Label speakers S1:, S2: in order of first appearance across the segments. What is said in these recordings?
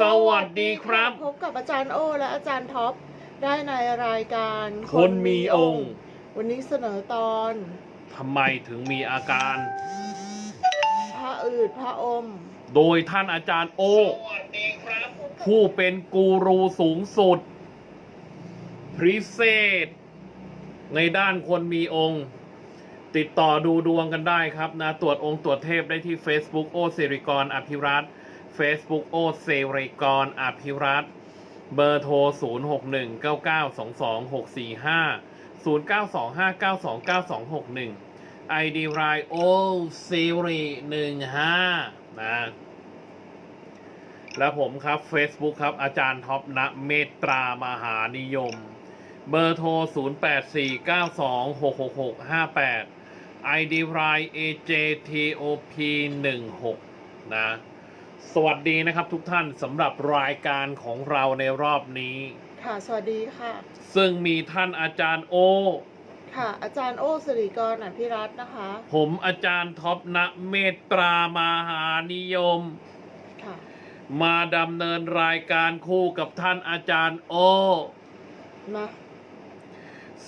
S1: สวัสดีครับ
S2: พบกับอาจารย์โอและอาจารย์ท็อปได้ในรายการ
S1: คนมีองค์
S2: วันนี้เสนอตอน
S1: ทำไมถึงมีอาการ
S2: พระอืดพระอม
S1: โดยท่านอาจารย์โอ ผู้เป็นกูรูสูงสุดพิเศษ ในด้านคนมีองค์ ติดต่อดูดวงกันได้ครับนะ ตรวจองค์ตรวจเทพได้ที่ Facebook โอเซริกรอภิรัตน์ Facebook โอเซริกรอภิรัตเบอร์โทร 0 6 1 9 9 2 2 6 4 5 0 9 2 5 9 2 9 2 6 1 ID r i o Siri 15นะและผมครับ Facebook ครับ อาจารย์ท็อปณเมตรามหานิยม เบอร์โทร 0849266658 ID r i AJTOP 16นะ สวัสดีนะครับทุกท่านสำหรับรายการของเราในรอบนี้
S2: ค่ะสวัสดีค่ะ
S1: ซึ่งมีท่านอาจารย์โอ
S2: ค่ะ อาจารย์โอสิริกรอภิรัตน์นะคะ
S1: ผมอาจารย์ท็อปณเมตตรามหานิยม
S2: ค่ะ
S1: มาดำเนินรายการคู่กับท่านอาจารย์โอ
S2: มา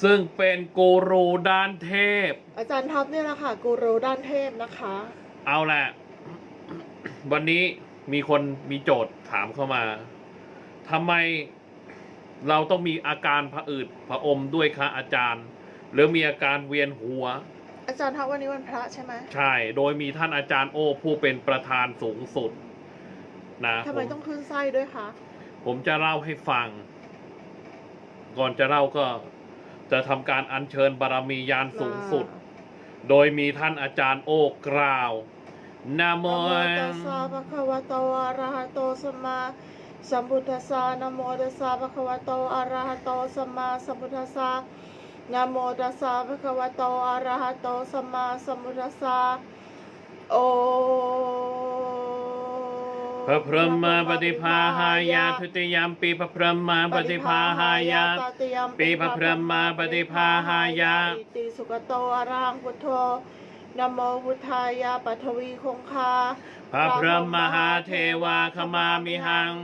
S1: ซึ่งเป็นกูรูด้านเทพ
S2: อาจารย์ท็อปเนี่ยแหละค่ะกูรูด้านเทพนะคะ
S1: เอาแหละ วันนี้ มีคนมีโจทย์ถามเข้ามาทำไมเราต้องมีอาการผะอืดผะอมด้วยคะอาจารย์ หรือมีอาการเวียนหัว
S2: อาจารย์ท็อปวันนี้วันพระใช่ไหม
S1: ใช่ โดยมีท่านอาจารย์โอผู้เป็นประธานสูงสุด นะ
S2: ทำไม
S1: ผม
S2: ต้องขึ้นไส้ด้วยคะ
S1: ผมจะเล่าให้ฟัง ก่อนจะเล่าก็ จะทำการอัญเชิญบารมียานสูงสุด โดยมีท่านอาจารย์โอกล่าว นะโม
S2: นะโมตัสสะภะคะวะโตอะระหะโตสัมมาสัมพุทธัสสะนะโมตัสสะภะคะวะโตอะระหะโตสัมมาสัมพุทธัสสะนะโมตัสสะภะคะวะโตอะระหะโตสัมมาสัมพุทธัสสะโอ
S1: พระพรหมปฏิภาหายาทุติยมปีพระพรหมปฏิภาหายาปีพระพรหมปฏิภาหายา
S2: อิติสุขโตอะระหังพุทโธ นโมพุทธายาปัทวีคงคา
S1: พระพรหมหาเทวาขมามิหัง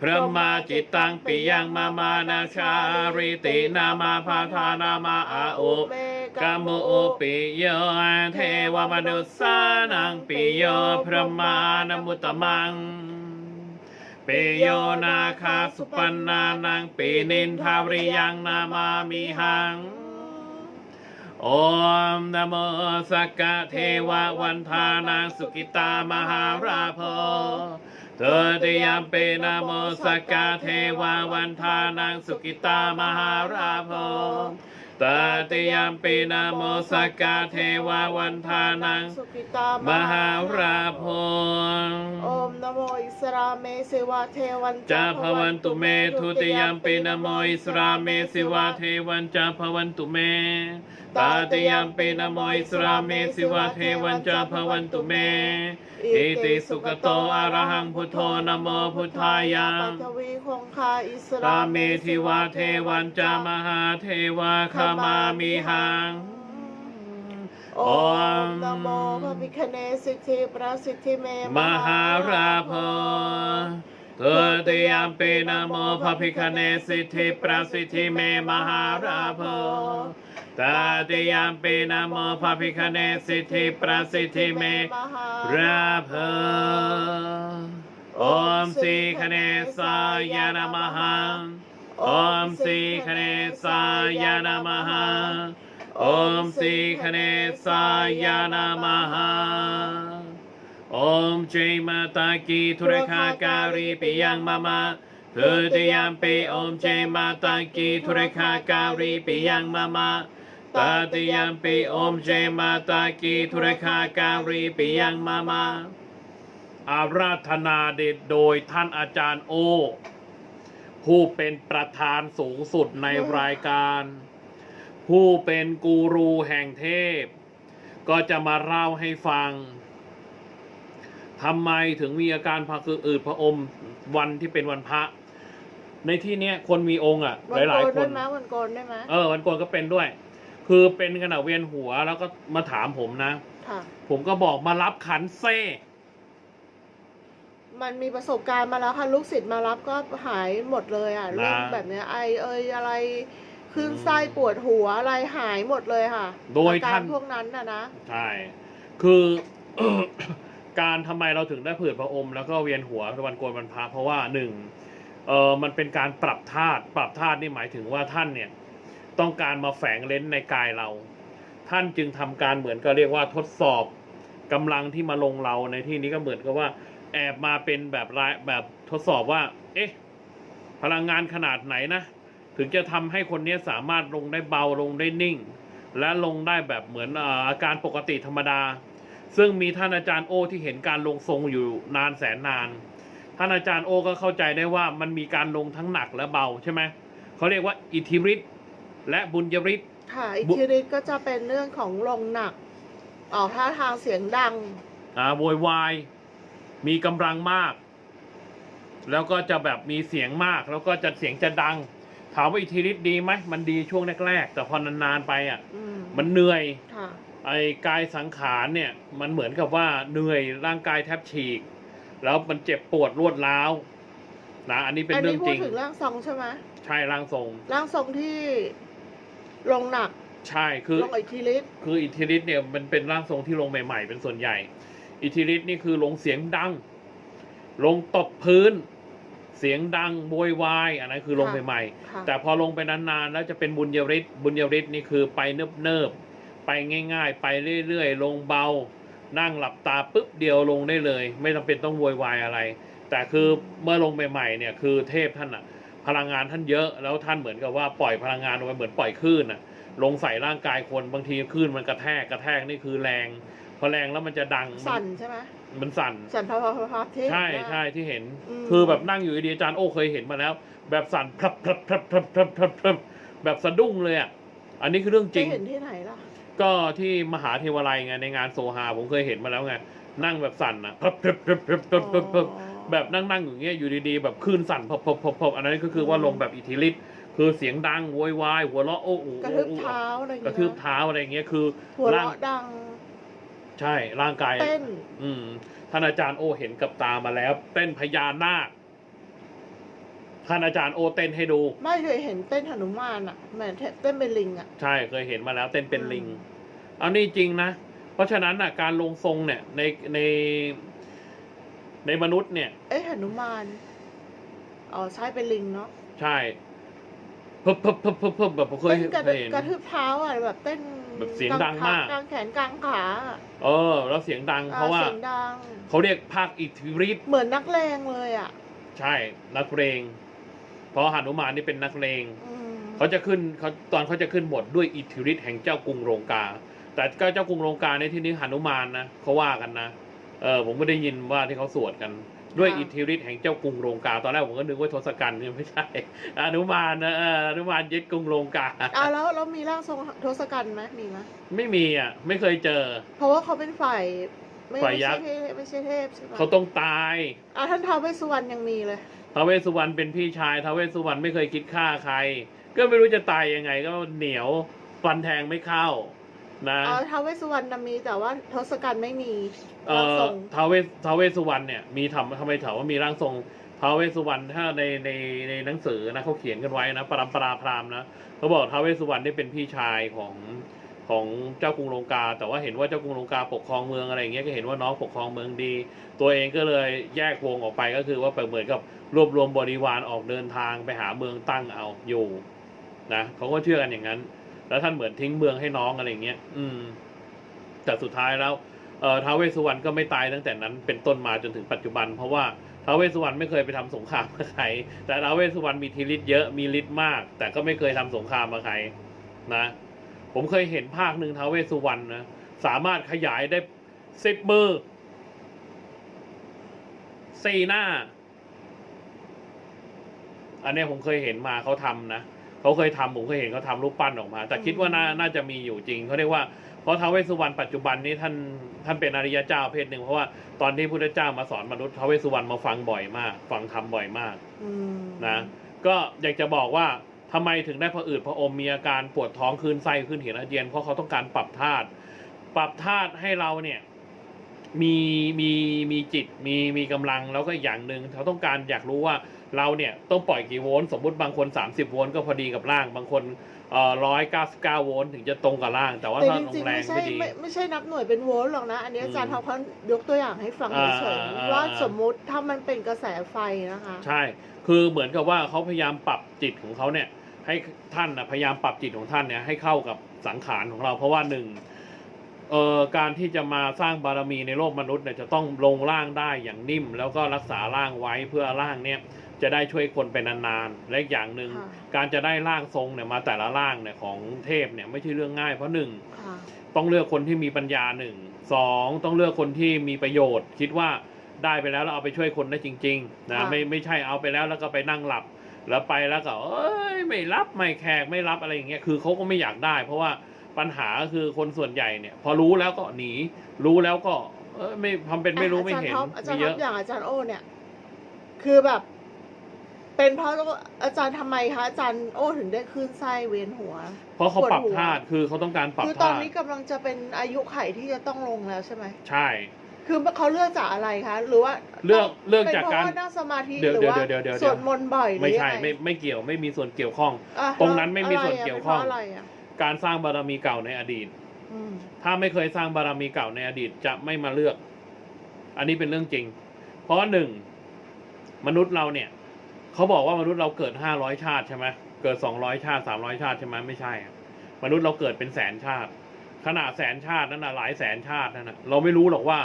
S1: พระมาจิตตังปิยังมามานาชาริตินามาพาทานามาอาโอกามโมปิโยเทวมนุสสานังปิโยพระมานมุตตมังปิโยนาคาสุปันนานังปินินทาริยังนามามิหัง โอมนะโมสักกะเทวะวันทานังสุกิตามหาราโพเธอติยมเปนะโมสักกะเทวะวันทานังสุกิตามหาราโพตติยมปีนะโมสักกะเทวะวันทานัง
S2: สุกิตาม
S1: หาราโพ
S2: โอมนะโมอิสราเมสิวะเทวัน
S1: จาภวันตุเมทุติยมปีนะโมอิสราเมสิวาเทวันจาภวันตุเม ตาติยมปีนะโมอิสราเมสิวาเทวันจาภวันตุเมอิติสุขโตอะระหังพุทโธนะโมพุทธายะ
S2: ปัทวีคงคาอิส
S1: ตา
S2: รา
S1: เมทิวาเทวันจามหาเทวาคามามิหัง
S2: โอมนะโมพระพิคเนสิทธิประสิทธิเม
S1: มหาราโพเธอติยมปีนะโมพระพิคเนสิทธิป อมเจมาตากีทุเรคาการีปิยังมามาเธอติยามปีอมเจมาตากีทุเรคาการีปิยังมามาตาติยามปีอมเจมาตากีทุเรคาการีปิยังมามาอาราธนาเดดโดยท่านอาจารย์โอ ผู้เป็นประธานสูงสุดในรายการ ผู้เป็นกูรูแห่งเทพ ก็จะมาเล่าให้ฟัง ทำไมถึงมีอาการพะคืออืดพะอมวันที่เป็นวันพระ ในที่เนี้ยคนมีองค์อะ ห
S2: วัน
S1: ลาย
S2: โกน
S1: ๆค
S2: ด้วนยไหมวันโกนได้ไหม
S1: เออวันก่อนก็เป็นด้วย คือเป็นขณะเวียนหัวแล้วก็มาถามผมนะ
S2: ค่ะ
S1: ผมก็บอกมารับขันเซ่
S2: มันมีประสบการณ์มาแล้วค่ะลูกศิษย์มารับก็หายหมดเลยอะ
S1: นะ
S2: เรื่องแบบเนี้ยไอเอยอะไรคลื่น
S1: อืม
S2: ไส้ปวดหัวอะไรหายหมดเลยค่ะ
S1: โดย
S2: อการ
S1: ท่าน
S2: พวกนั้นนะนะ
S1: ใช่ คือ การทำไมเราถึงได้ผื่นพระอม แล้วก็เวียนหัววันโกนวันพระเพราะว่าหนึ่งเออมันเป็นการปรับธาตุปรับธาตุนี่หมายถึงว่าท่านเนี่ยต้องการมาแฝงเลนในกายเรา ท่านจึงทำการเหมือนก็เรียกว่าทดสอบกำลังที่มาลงเราในที่นี้ก็เหมือนกับว่าแอบมาเป็นแบบรายแบบทดสอบว่า เอ๊ะ พลังงานขนาดไหนนะ ถึงจะทำให้คนนี้สามารถลงได้เบาลงได้นิ่ง และลงได้แบบเหมือนอาการปกติธรรมดา ซึ่งมีท่านอาจารย์โอที่เห็นการลงทรงอยู่นานแสนนาน ท่านอาจารย์โอก็เข้าใจได้ว่ามันมีการลงทั้งหนักและเบาใช่ไหมเขาเรียกว่าอิทธิฤทธิ์และบุญยฤทธิ์
S2: ค่ะอิท
S1: บุ
S2: ธิฤทธิ์ก็จะเป็นเรื่องของลงหนักออกท่าทางเสียงดัง
S1: อ่าโวยวายมีกำลังมาก แล้วก็จะแบบมีเสียงมาก แล้วก็จะเสียงจะดัง ถามว่าอิทธิฤทธิ์ดีไหมมันดีช่วงแรกๆแต่พอนานๆไปอะ
S2: อืม
S1: มันเหนื่อย
S2: ค่ะ
S1: ไอ้กายสังขารเนี่ยมันเหมือนกับว่าเหนื่อยร่างกายแทบฉีก แล้วมันเจ็บปวดรวดร้าวนะอันนี้เป็น
S2: อัน
S1: เรื่อ
S2: นี้
S1: ง
S2: พู
S1: จ
S2: ด
S1: ริง
S2: ถึงร่างทรงใช่ไหม
S1: ใช่ร่างทรง
S2: ร่างทรงที่ลงหนัก
S1: ใช่คือ
S2: ลงอิทธิฤทธิ์
S1: คืออิทธิฤทธิ์เนี่ยมันเป็นร่างทรงที่ลงใหม่ ๆ เป็นส่วนใหญ่ อิทธิฤทธิ์นี่คือลงเสียงดัง ลงตบพื้น เสียงดังโวยวายอันนั้นคือลงใหม่
S2: ค่ะ
S1: ๆแต่พอลงไปนานๆแล้วจะเป็นบุญยฤทธิ์บุญยฤทธิ์นี่คือไปเนิบๆ ไปง่าย ๆ ไปเรื่อยๆ ลงเบา นั่งหลับตาปุ๊บเดียวลงได้เลย ไม่จำเป็นต้องโวยวายอะไร แต่คือเมื่อลงใหม่ๆเนี่ยคือเทพท่านอะพลังงานท่านเยอะแล้วท่านเหมือนกับว่าปล่อยพลังงานลงไปเหมือนปล่อยคลื่นอะลงใส่ร่างกายคนบางทีคลื่นมันกระแทกกระแทกนี่คือแรงพอแรงแล้วมันจะดัง
S2: สั่นใช่ไหม
S1: มันสั่น
S2: สั่นพับพับพับพับเทพ
S1: ใช่
S2: มาก
S1: ใช่ที่เห็น
S2: อืม
S1: คือแบบนั่งอยู่ดีๆอาจารย์โอ้เคยเห็นมาแล้ว แบบสั่นพรับพรับพรับพรับพรับพรับพรับแบบสะดุ้งเลยอะอันนี้คือเรื่องจริง
S2: ไปเห็นที่ไหนล่ะ
S1: ก็ที่มหาเทวาลัยไงในงานโซฮาผมเคยเห็นมาแล้วไงนั่งแบบสั่นอะพรับพรับพรับพรับพรับพรับพรับแบบนั่งนั่งๆอยู่อย่างเงี้ยอยู่ดีๆ แบบคลื่นสั่นพบพบพบพบอันนั้นก็คือว่าลงแบบอิทธิฤทธิ์คือเสียงดังโวยวายหัวเราะโอ้โห
S2: กระทืบเท้าอะไรอย่าง
S1: ก
S2: เงี้
S1: ระ
S2: ย
S1: ทืบเท้าอะไรอย่างเงี้ยคือ
S2: หัว
S1: ร่าง
S2: เราะดัง
S1: ใช่ร่างกาย
S2: เต้น
S1: อืมท่านอาจารย์โอเห็นกับตามาแล้ว เต้นพญานาค ท่านอาจารย์โอเต้นให้ดู
S2: ไม่เคยเห็นเต้นหนุมานอะเหมือนเต้นเป็นลิงอะ
S1: ใช่เคยเห็นมาแล้วเต้นเป็นลิง
S2: อืม
S1: เอานี่จริงนะ เพราะฉะนั้นอะการลงทรงเนี่ยในในในมนุษย์เนี่ย
S2: เอ๊ะหนุมานอ๋อใช่เป็นลิงเนาะ
S1: ใช่เพิ่มเพิ่มเพิ่มเพิ่มเพิ่มแบบผมเคย
S2: เต้นกระ
S1: เคยเห็น
S2: กระทืบเท้าอะแบบเต้น
S1: แบบเสียงดังมาก
S2: กลางแขนกลางขาอะ
S1: เออ แล้วเสียงดังเพราะว่า
S2: อ่เสียงดัง
S1: เขาเรียกภาคอิทธิฤทธิ์
S2: เหมือนนักเลงเลยอะ
S1: ใช่นักเลง เพราะหนุมานนี่เป็นนักเลง
S2: อืม
S1: เขาจะขึ้นเขาตอนเขาจะขึ้นบทด้วยอิทธิฤทธิ์แห่งเจ้ากรุงโรงกา แต่ก็เจ้ากรุงโรงกาในที่นี้หนุมานนะเขาว่ากันนะเออผมก็ได้ยินว่าที่เขาสวดกันด้วยอิทธิฤทธิ์แห่งเจ้ากรุงโรงกา ตอนแรกผมก็นึกว่าทศกัณฐ์เนี่ยไม่ใช่หนุมานนะเออหนุมานยึดกรุงโรงกา
S2: อะแล้วแล้วมีร่างทรงทศกัณฐ์ไหมมีไหม
S1: ไม่มีอะไม่เคยเจอ
S2: เพราะว่าเขาเป็นฝ่ายไม่
S1: ฝ่าย
S2: ไม่
S1: ยั
S2: ใช่
S1: กษ์
S2: เทพไม่ใช่เทพใช่ไหม
S1: เขาต้องตาย
S2: อะท่านท้าวเวสสุวรรณยังมีเลย
S1: ท้าวเวสสุวรรณเป็นพี่ชายท้าวเวสสุวรรณไม่เคยคิดฆ่าใคร ก็ไม่รู้จะตายยังไง ก็เหนียวฟันแทงไม่เข้านะ
S2: อ๋อท้าวเวสสุวรรณน่ะมีแต่ว่าทศกัณฐ์ไม่มี
S1: เอ่
S2: ร่าง
S1: อ
S2: ทรง
S1: ท้าวเวสท้าวเวสสุวรรณเนี่ยมีทำทำไมถามว่ามีร่างทรงท้าวเวสสุวรรณถ้าในในในหนังสือนะเขาเขียนกันไว้นะปรำปราพรามนะเขาบอกท้าวเวสสุวรรณนี่เป็นพี่ชายของ ของเจ้ากรุงลงกา แต่ว่าเห็นว่าเจ้ากรุงลงกาปกครองเมืองอะไรอย่างเงี้ยก็เห็นว่าน้องปกครองเมืองดี ตัวเองก็เลยแยกวงออกไปก็คือว่าเหมือนกับรวบรวมบริวารออกเดินทางไปหาเมืองตั้งเอาอยู่นะเขาก็เชื่อกันอย่างนั้น แล้วท่านเหมือนทิ้งเมืองให้น้องอะไรอย่างเงี้ยอืม แต่สุดท้ายแล้วเอ่อท้าวเวสสุวรรณก็ไม่ตายตั้งแต่นั้นเป็นต้นมาจนถึงปัจจุบัน เพราะว่าท้าวเวสสุวรรณไม่เคยไปทำสงครามกับใครแต่ท้าวเวสสุวรรณมีทีฤทธิ์เยอะมีฤทธิ์มาก แต่ก็ไม่เคยทำสงครามกับใครนะ ผมเคยเห็นภาคหนึ่งท้าวเวสสุวรรณนะ สามารถขยายได้สิบมือสี่หน้า อันเนี้ยผมเคยเห็นมาเขาทำนะเขาเคยทำผมเคยเห็นเขาทำรูปปั้นออกมา แต่คิดว่าน่าน่าจะมีอยู่จริงเขาเรียกว่าเพราะท้าวเวสสุวรรณปัจจุบันนี้ท่านท่านเป็นอริยเจ้าเพศหนึ่งเพราะว่าตอนที่พุทธเจ้ามาสอนมนุษย์ท้าวเวสสุวรรณมาฟังบ่อยมาก ฟังธรรมบ่อยมาก
S2: อืม
S1: นะ ก็อยากจะบอกว่า ทำไมถึงได้พออืดพออมมีอาการปวดท้องคลื่นไส้ขึ้นเหียนอาเจียนเพราะเขาต้องการปรับธาตุปรับธาตุให้เราเนี่ยมีมีมีจิตมีมีกำลังแล้วก็อีกอย่างหนึ่งเขาต้องการอยากรู้ว่าเราเนี่ยต้องปล่อยกี่โวลต์สมมุติบางคน 30 โวลต์ก็พอดีกับร่าง บางคนเอ่อร้อยเก้าสิบเก้าโวลต์ถึงจะตรงกับร่าง แต่ว่า
S2: แต่
S1: ถ้า
S2: จ
S1: ล
S2: ริ
S1: ง
S2: งๆ
S1: แร
S2: ไม่
S1: ง
S2: ใช่
S1: ไม่ดี
S2: ไม่ไม่ใช่นับหน่วยเป็นโวลต์หรอกนะ อันนี้อาจารย์
S1: อืม
S2: เขาเขายกตัวอย่างให้ฟัง
S1: อ่า
S2: เฉย
S1: อ่า
S2: ๆว่า
S1: อ่า
S2: สมมุติถ้ามันเป็นกระแสไฟนะคะ
S1: ใช่ คือเหมือนกับว่าเขาพยายามปรับจิตของเขาเนี่ย ให้ท่านนะพยายามปรับจิตของท่านเนี่ยให้เข้ากับสังขารของเรา เพราะว่าหนึ่งเอ่อการที่จะมาสร้างบารมีในโลกมนุษย์เนี่ยจะต้องลงร่างได้อย่างนิ่ม แล้วก็รักษาร่างไว้เพื่อร่างเนี่ยจะได้ช่วยคนไปนานๆ และอีกอย่างหนึ่ง
S2: ค่ะ
S1: การจะได้ร่างทรงเนี่ยมาแต่ละร่างเนี่ยของเทพเนี่ยไม่ใช่เรื่องง่าย เพราะหนึ่ง
S2: ค่ะ
S1: ต้องเลือกคนที่มีปัญญาหนึ่งสองต้องเลือกคนที่มีประโยชน์ คิดว่าได้ไปแล้วแล้วเอาไปช่วยคนได้จริง ๆนะ
S2: ค่ะ
S1: ไม่ไม่ใช่เอาไปแล้วแล้วก็ไปนั่งหลับ แล้วไปแล้วก็เอ้ยไม่รับไม่แขกไม่รับอะไรอย่างเงี้ยคือเขาก็ไม่อยากได้ เพราะว่าปัญหาก็คือคนส่วนใหญ่เนี่ย พอรู้แล้วก็หนี รู้แล้วก็ เอยไม่ทำเป็นไม่รู้ไม่เห็น
S2: อาจาร
S1: มี
S2: ย์ท็อปอาจารย์ท็อป
S1: เยอะ
S2: อย่างอาจารย์โอเนี่ย คือแบบ เป็นเพราะอาจารย์ทำไมคะอาจารย์โอถึงได้คลื่นไส้เวียนหัว
S1: เพราะเขาปรับ
S2: ปวดหัว
S1: ธาตุคือเขาต้องการปรับ
S2: คือตอน
S1: ธาตุ
S2: นี้กำลังจะเป็นอายุไขที่จะต้องลงแล้วใช่ไหม
S1: ใช่
S2: คือเขาเลือกจากอะไรคะ หรือว่า
S1: เลือกเลือกจากการ
S2: เป็นเพราะว่านั่งสมาธิ
S1: เดี๋ยว
S2: หรือว่า
S1: เดี๋ยวเดี๋ยวเดี๋ยว
S2: สวดมนต์บ่อยหรือ
S1: ไม่ใช่
S2: ยังง
S1: ไม่ไม่เกี่ยวไม่มีส่วนเกี่ยวข้อง
S2: อะ
S1: ตรงนั้นไม่มี
S2: แล้
S1: ส่วนะ
S2: ร
S1: เกี่ยวข้อง
S2: ป็นพราะอะไรอะ
S1: การสร้างบารมีเก่าในอดีต
S2: อืม
S1: ถ้าไม่เคยสร้างบารมีเก่าในอดีตจะไม่มาเลือก อันนี้เป็นเรื่องจริง เพราะว่าหนึ่งมนุษย์เราเนี่ยเขาบอกว่ามนุษย์เราเกิดห้าร้อยชาติใช่ไหมเกิดสองร้อยชาติสามร้อยชาติใช่ไหมไม่ใช่อะมนุษย์เราเกิดเป็นแสนชาติ ขนาดแสนชาตินั่นนะหลายแสนชาตินั่นนะเราไม่รู้หรอกว่า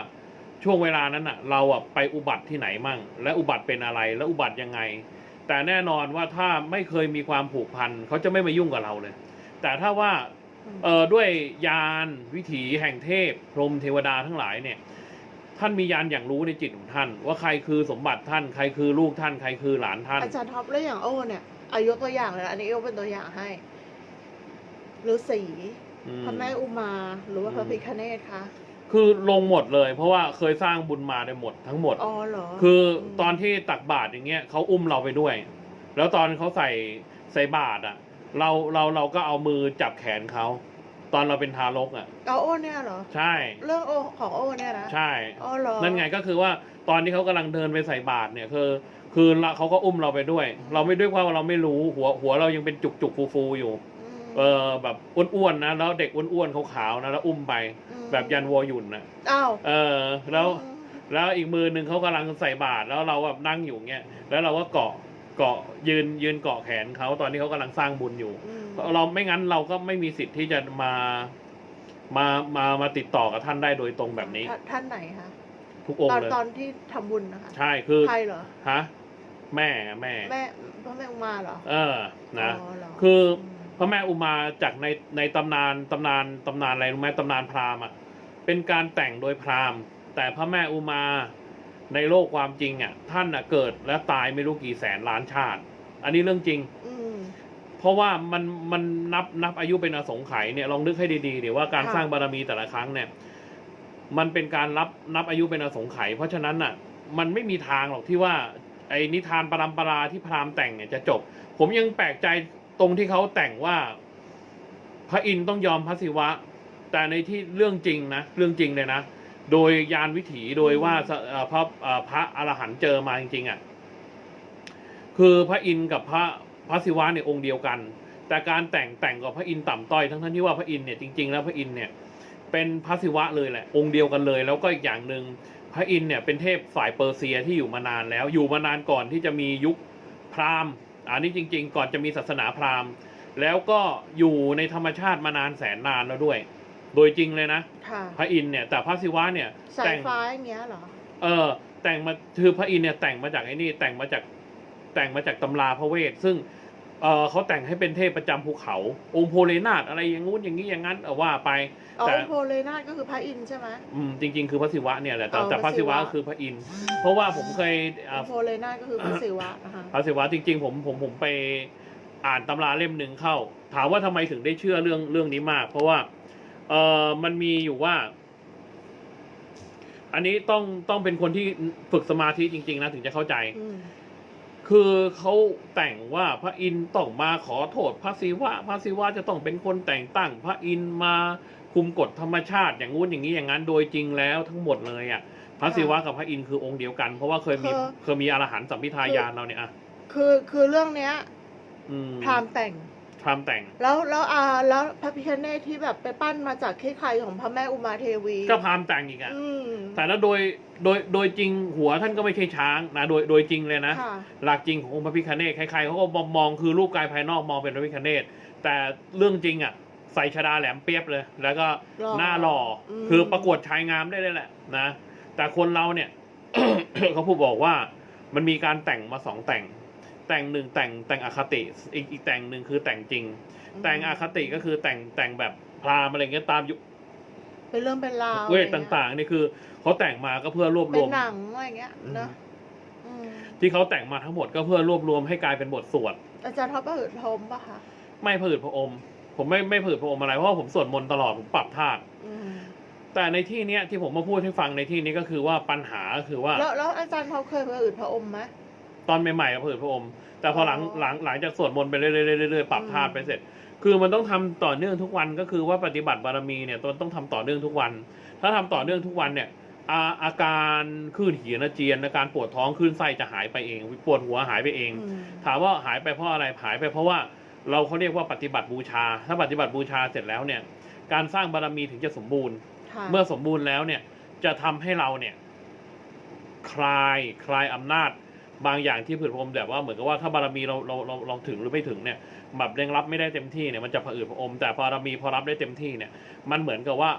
S1: ช่วงเวลานั้นน่ะเราอะไปอุบัติที่ไหนมั่ง และอุบัติเป็นอะไร และอุบัติยังไง แต่แน่นอนว่าถ้าไม่เคยมีความผูกพันเขาจะไม่มายุ่งกับเราเลย แต่ถ้าว่าเอ่อด้วยยานวิถีแห่งเทพ พรหมเทวดาทั้งหลายเนี่ย ท่านมียานอย่างรู้ในจิตของท่าน ว่าใครคือสมบัติท่านใครคือลูกท่านใครคือหลานท่าน
S2: อาจารย์ท็อปแล้วอย่างโอเนี่ยอายกตัวอย่างเลยนะอันนี้โอเป็นตัวอย่างให้หรือสี
S1: อืม
S2: พระแม่อุมาหรือว่าพระ
S1: อืม
S2: พิคเนตคะ
S1: คือลงหมดเลย เพราะว่าเคยสร้างบุญมาได้หมดทั้งหมด
S2: อ๋อเหรอ
S1: คือ
S2: ม
S1: ตอนที่ตักบาตรอย่างเงี้ยเขาอุ้มเราไปด้วย แล้วตอนเขาใส่ใส่บาตรอะ เราเราเราก็เอามือจับแขนเขาตอนเราเป็นทารกอะ
S2: เอาโอเนี่ยเหรอ
S1: ใช่
S2: เรื่องโอของโอเนี่ยนะ
S1: ใช่
S2: อ๋อเหรอ
S1: นั่นไงก็คือว่าตอนที่เขากำลังเดินไปใส่บาตรเนี่ยคือ คือเราเขาก็อุ้มเราไปด้วย เราไม่ด้วยว่าเราไม่รู้หัวหัวเรายังเป็นจุกจุกฟูฟูๆอยู่
S2: ม
S1: เออแบบอ้วนๆนะแล้วเด็กอ้วนๆขาวๆนะแล้วอุ้มไป
S2: ม
S1: แบบยันวัวหยุ่นนะ
S2: อ้าว
S1: เออแล้ว
S2: อืม
S1: แล้วอีกมือหนึ่งเขากำลังใส่บาตรแล้วเราแบบนั่งอยู่เงี้ยแล้วเราก็เกาะเกาะยืนยืนเกาะแขนเขาตอนที่เขากำลังสร้างบุญอยู่
S2: อืม
S1: เราไม่งั้นเราก็ไม่มีสิทธิ์ที่จะมามามามาติดต่อกับท่านได้โดยตรงแบบนี้
S2: ท่าท่านไหนคะ
S1: ทุกอง
S2: ตอ
S1: ค์
S2: น
S1: เลย
S2: ตอนที่ทำบุญนะคะ
S1: ใช่คือ
S2: ใครเหรอ
S1: ฮะแม่แม่
S2: แม่พระแม่อุมาเหรอ
S1: เออนะ
S2: อ๋อเหรอ
S1: คือ
S2: ม
S1: พระแม่อุมาจากในในตำนานตำนานตำนานอะไรรู้ไหมตำนานพราหมณ์อะเป็นการแต่งโดยพราหมณ์ แต่พระแม่อุมาในโลกความจริงอะท่านอะเกิดและตายไม่รู้กี่แสนล้านชาติ อันนี้เรื่องจริง
S2: อืม
S1: เพราะว่ามันมันนับนับอายุเป็นอสงไขยเนี่ยลองนึกให้ดีๆเดี๋ยวว่าการ
S2: ค่ะ
S1: สร้างบารมีแต่ละครั้งเนี่ย มันเป็นการรับนับอายุเป็นอสงไขยเพราะฉะนั้นน่ะ มันไม่มีทางหรอกที่ว่า ไอ้นิทานปรำปราที่พราหมณ์แต่งเนี่ยจะจบ ผมยังแปลกใจ ตรงที่เขาแต่งว่าพระอินทร์ต้องยอมพระศิวะ แต่ในที่เรื่องจริงนะเรื่องจริงเลยนะโดยยานวิถีโดยว่าสเอ่อพระเอ่อพระอรหันต์เจอมาจริงๆอะคือพระอินทร์กับพระพระศิวะเนี่ยองค์เดียวกัน แต่การแต่งแต่งกับพระอินทร์ต่ำต้อยทั้งทั้งๆที่ว่าพระอินทร์เนี่ยจริงๆแล้วพระอินทร์เนี่ยเป็นพระศิวะเลยแหละ องค์เดียวกันเลย แล้วก็อีกอย่างหนึ่งพระอินทร์เนี่ยเป็นเทพฝ่ายเปอร์เซียที่อยู่มานานแล้วอยู่มานานก่อนที่จะมียุคพราหมณ์ อันนี้จริง ๆ ก่อนจะมีศาสนาพราหมณ์ แล้วก็อยู่ในธรรมชาติมานานแสนนานแล้วด้วย โดยจริงเลยนะ
S2: ค่ะ
S1: พระอินทร์เนี่ยแต่พระศิวะเนี่ย
S2: สา
S1: แต่
S2: ย
S1: ง
S2: ฟ้าอย่างเงี้ยเหรอ
S1: เออแต่งมาคือพระอินทร์เนี่ยแต่งมาจากไอ้นี่แต่งมาจากแต่งมาจากตำราพระเวท ซึ่ง เออเขาแต่งให้เป็นเทพประจำภูเขา องค์โพเลนาถอะไรอย่างงู้นอย่างนี้อย่างนั้นเอาว่าไป
S2: อ๋อ
S1: แต่
S2: โพเลนาถก็คือพระอินทร์ใช่ไหม
S1: อืมจริง ๆ คือพระศิวะเนี่ยแหละแต่
S2: อ๋อ
S1: แต่พระศิวะ
S2: พระศิวะ
S1: คือพระอินทร์เพราะว่าผมเคยอ่า
S2: โพเลนาถก็คือพระศิวะนะคะ
S1: พระศิวะจริงๆผมผมผมไปอ่านตำราเล่มหนึ่งเข้า ถามว่าทำไมถึงได้เชื่อเรื่องเรื่องนี้มาก เพราะว่าเออมันมีอยู่ว่า อันนี้ต้องต้องเป็นคนที่ฝึกสมาธิจริง ๆ นะถึงจะเข้าใจ
S2: อืม
S1: คือเขาแต่งว่าพระอินทร์ต้องมาขอโทษพระศิวะ พระศิวะจะต้องเป็นคนแต่งตั้ง พระอินทร์มาคุมกฎธรรมชาติ อย่างงู้นอย่างนี้อย่างนั้น โดยจริงแล้วทั้งหมดเลยอะ พระศิวะกับพระอินทร์คือองค์เดียวกัน เพราะว่าเคยมี
S2: คือ
S1: เคยมีอรหันต์สัมพิทายานเราเนี่ยอะ
S2: คือคือเรื่องเนี้ย
S1: อืม
S2: พราหมณ์แต่ง
S1: พรามแต่ง
S2: แล้วแล้วอ่าแล้วพระพิฆเนศที่แบบไปปั้นมาจากขี้ไครของพระแม่อุมาเทวี
S1: ก็พรามแต่งอีกอะ
S2: อืม
S1: แต่แล้วโดยโดยโดยจริงหัวท่านก็ไม่ใช่ช้างนะโดยโดยจริงเลยนะ
S2: ค่ะ
S1: หลักจริงขององค์พระพิฆเนศใครๆเขาก็มองมองคือรูปกายภายนอกมองเป็นพระพิฆเนศแต่เรื่องจริงอะใส่ชดาแหลมเปียบเลย แล้วก็
S2: หล่อ
S1: หน้าหล่ออ
S2: ม
S1: คือประกวดชายงามได้เลยแหละนะแต่คนเราเนี่ย เขาพูดบอกว่ามันมีการแต่งมาสองแต่ง แต่งหนึ่งแต่งแต่งอคติอีกอีกแต่งหนึ่งคือแต่งจริง แต่งอคติก็คือแต่งแต่งแบบพราหมณ์อะไรเงี้ยตามยุค
S2: เป็นเรื่องเป็นราว
S1: เวทต่างๆนี่คือเขาแต่งมาก็เพื่อรวบ
S2: ๆ
S1: ร
S2: เป็
S1: วนม
S2: หนังอะไรเงี้ยเนอะอืม
S1: ที่เขาแต่งมาทั้งหมดก็เพื่อรวบรวมให้กลายเป็นบทสวด
S2: อาจารย์ท็อปประหืดพรหมปะคะ
S1: ไม่ผืดพระอม ผมไม่ไม่ผืดพระอมอะไรเพราะว่าผมสวดมนต์ตลอดผมปรับธาตุ
S2: อืม
S1: แต่ในที่เนี้ยที่ผมมาพูดให้ฟังในที่นี้ก็คือว่าปัญหาก็คือว่า
S2: แล้วแล้วอาจารย์ท็อปเคยประหืดพระอมไหม
S1: ตอนใหม่ๆก็ผืดพระอม แต่พอหลัง
S2: อ๋อ
S1: หลังหลังจากสวดมนต์ไปเรื่อยๆเรื่อยๆปรับ
S2: อืม
S1: ธาตุไปเสร็จ คือมันต้องทำต่อเนื่องทุกวันก็คือว่าปฏิบัติบารมีเนี่ยต้องต้องทำต่อเนื่องทุกวัน ถ้าทำต่อเนื่องทุกวันเนี่ยอาอาการคลื่นหีนอาเจียนอาการปวดท้องคลื่นไส้จะหายไปเองปวดหัวหายไปเอง
S2: อืม
S1: ถามว่าหายไปเพราะอะไรหายไปเพราะว่าเราเขาเรียกว่าปฏิบัติบูชา ถ้าปฏิบัติบูชาเสร็จแล้วเนี่ย การสร้างบารมีถึงจะสมบูรณ์
S2: ค่ะ
S1: เมื่อสมบูรณ์แล้วเนี่ยจะทำให้เราเนี่ย คลายคลายอำนาจ บางอย่างที่ผืดพรมแบบว่าเหมือนกับว่าถ้าบารมีเราเราเราเราถึงหรือไม่ถึงเนี่ยแบบเร่งรับไม่ได้เต็มที่เนี่ยมันจะผะอืดผะอมแต่พอบารมีพอรับได้เต็มที่เนี่ย มันเหมือนกับว่า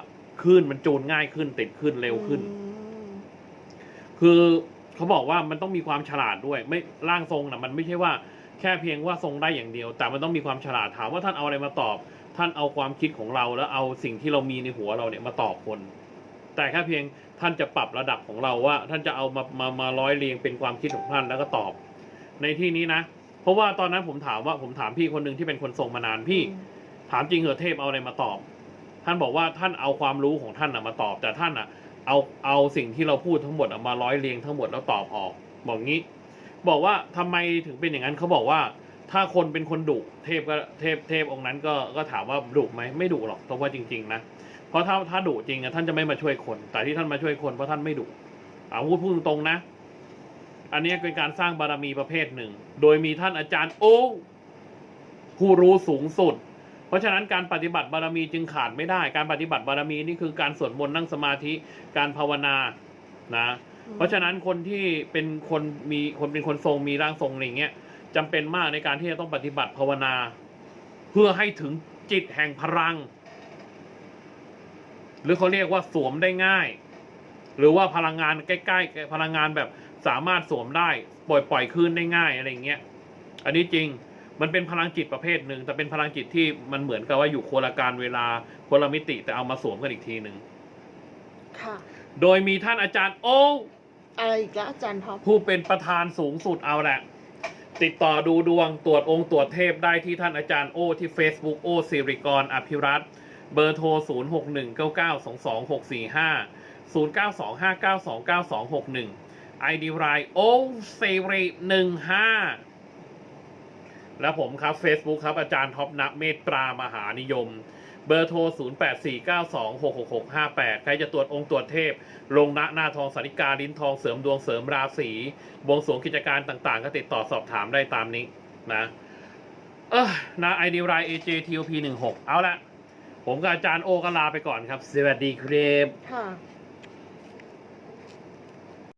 S1: คลื่นมันจูนง่ายขึ้นติดขึ้นเร็วขึ้น
S2: อืม
S1: คือเขาบอกว่ามันต้องมีความฉลาดด้วย ไม่ร่างทรงนะมันไม่ใช่ว่าแค่เพียงว่าทรงได้อย่างเดียว แต่มันต้องมีความฉลาดถามว่าท่านเอาอะไรมาตอบ ท่านเอาความคิดของเราแล้วเอาสิ่งที่เรามีในหัวเราเนี่ยมาตอบคน แต่แค่เพียง ท่านจะปรับระดับของเราว่า ท่านจะเอามามามาร้อยเรียงเป็นความคิดของท่านแล้วก็ตอบ ในที่นี้นะ เพราะว่าตอนนั้นผมถามว่าผมถามพี่คนหนึ่งที่เป็นคนทรงมานานพี่ ถามจริงเหรอเทพเอาอะไรมาตอบ ท่านบอกว่าท่านเอาความรู้ของท่านนะมาตอบ แต่ท่านอะเอาเอาสิ่งที่เราพูดทั้งหมดอะมาร้อยเรียงทั้งหมดแล้วตอบออก บอกงี้ บอกว่าทำไมถึงเป็นอย่างนั้นเขาบอกว่าถ้าคนเป็นคนดุเทพก็เทพเทพองค์นั้นก็ก็ถามว่าดุไหมไม่ดุหรอกเพราะว่าจริง ๆ นะเพ ราะถ้าถ้าดุจริงอะท่านจะไม่มาช่วยคน แต่ที่ท่านมาช่วยคนเพราะท่านไม่ดุอาพูดพูดตรงๆนะ อันนี้เป็นการสร้างบารมีประเภทหนึ่ง โดยมีท่านอาจารย์โอ้ผู้รู้สูงสุด เพราะฉะนั้นการปฏิบัติบารมีจึงขาดไม่ได้ การปฏิบัติบารมีนี่คือการสวดมนต์นั่งสมาธิการภาวนานะ เพราะฉะนั้นคนที่เป็นคนมีคนเป็นคนทรงมีร่างทรงอะไรอย่างเงี้ยจำเป็นมากในการที่จะต้องปฏิบัติภาวนา เพื่อให้ถึงจิตแห่งพลัง หรือเขาเรียกว่าสวมได้ง่าย หรือว่าพลังงานใกล้ๆพลังงานแบบสามารถสวมได้ปล่อยปล่อยคลื่นได้ง่ายอะไรอย่างเงี้ย อันนี้จริงมันเป็นพลังจิตประเภทหนึ่งแต่เป็นพลังจิตที่มันเหมือนกับว่าอยู่คนละการเวลาคนละมิติแต่เอามาสวมกันอีกทีหนึ่ง
S2: ค่ะ
S1: โดยมีท่านอาจารย์โอ
S2: อะไรอีกแล้วอาจารย์ท็อป
S1: ผู้เป็นประธานสูงสุดเอาแหละ ติดต่อดูดวงตรวจองค์ตรวจเทพได้ที่ท่านอาจารย์โอที่ Facebook โอสิริกรอภิรัตน์ เบอร์โทร 0 6 1 9 9 2 2 6 4 5 0 9 2 5 9 2 9 2 6 1 ID รายโอสิริ15แล้วผมครับ Facebook ครับ อาจารย์ท็อปนักเมตตรามหานิยม เบอร์โทร 0849266658 ใครจะตรวจองค์ตรวจเทพ ลงณหน้าทองสาริกา ลิ้นทองเสริมดวงเสริมราศีบวงสวงกิจการต่างๆ ก็ติดต่อสอบถามได้ตามนี้นะ เออนะไอดีไร AJTOP 16 เอาละ ผมกับอาจารย์โอก็ลาไปก่อนครับ สวัสดีครับ
S2: ค่ะ